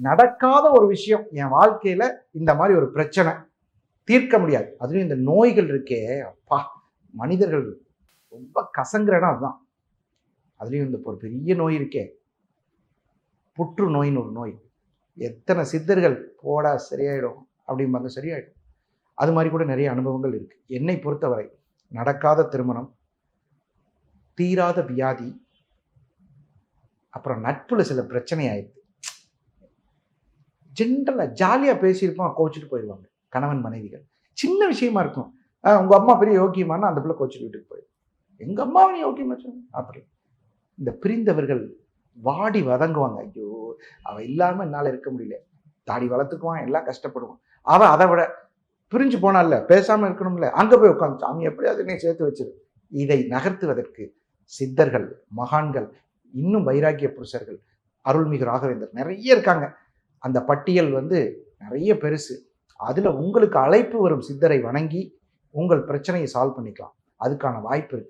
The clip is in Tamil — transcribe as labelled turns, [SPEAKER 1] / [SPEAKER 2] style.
[SPEAKER 1] நடக்காத ஒரு விஷயம். என் வாழ்க்கையில் இந்த மாதிரி ஒரு பிரச்சனை. தீர்க்க முடியாது. அதுலேயும் இந்த நோய்கள் இருக்கே. அப்பா மனிதர்கள் ரொம்ப கசங்கிறனா அதுதான். அதுலேயும் இந்த ஒரு பெரிய நோய் இருக்கே. புற்று நோயின்னு ஒரு நோய். எத்தனை சித்தர்கள் போடா சரியாயிடும் அப்படிம்பாங்க சரியாயிடும். அது மாதிரி கூட நிறைய அனுபவங்கள் இருக்குது என்னை பொறுத்தவரை நடக்காத திருமணம் தீராத வியாதி அப்புறம் நட்புல சில பிரச்சனை ஆயிடுது ஜென்ரலாக ஜாலியாக பேசியிருப்போம் கோச்சிட்டு போயிடுவாங்க கணவன் மனைவிகள். சின்ன விஷயமா இருக்கும். உங்கள் அம்மா பெரிய யோக்கியமான அந்த பிள்ளை கோச்சிட்டு வீட்டுக்கு போயிடும். எங்கள் அம்மாவை நீ யோக்கியமா சொன்ன அப்படி. இந்த பிரிந்தவர்கள் வாடி வதங்குவாங்க. ஐயோ அவள் இல்லாமல் என்னால் இருக்க முடியல. தாடி வளர்த்துக்குவான் எல்லாம் கஷ்டப்படுவான். அவன் அதை விட பிரிஞ்சு போனால பேசாமல் இருக்கணும்ல அங்கே போய் உட்காந்து சாமி எப்படியாவது என்னை சேர்த்து வச்சிரு. இதை நகர்த்துவதற்கு சித்தர்கள் மகான்கள் இன்னும் வைராக்கிய புருஷர்கள் அருள்மிகு ராகவேந்தர் நிறைய இருக்காங்க. அந்த பட்டியல் வந்து நிறைய பெருசு. அதில் உங்களுக்கு அழைப்பு வரும் சித்தரை வணங்கி உங்கள் பிரச்சனையை சால்வ் பண்ணிக்கலாம். அதுக்கான வாய்ப்பு இருக்கு.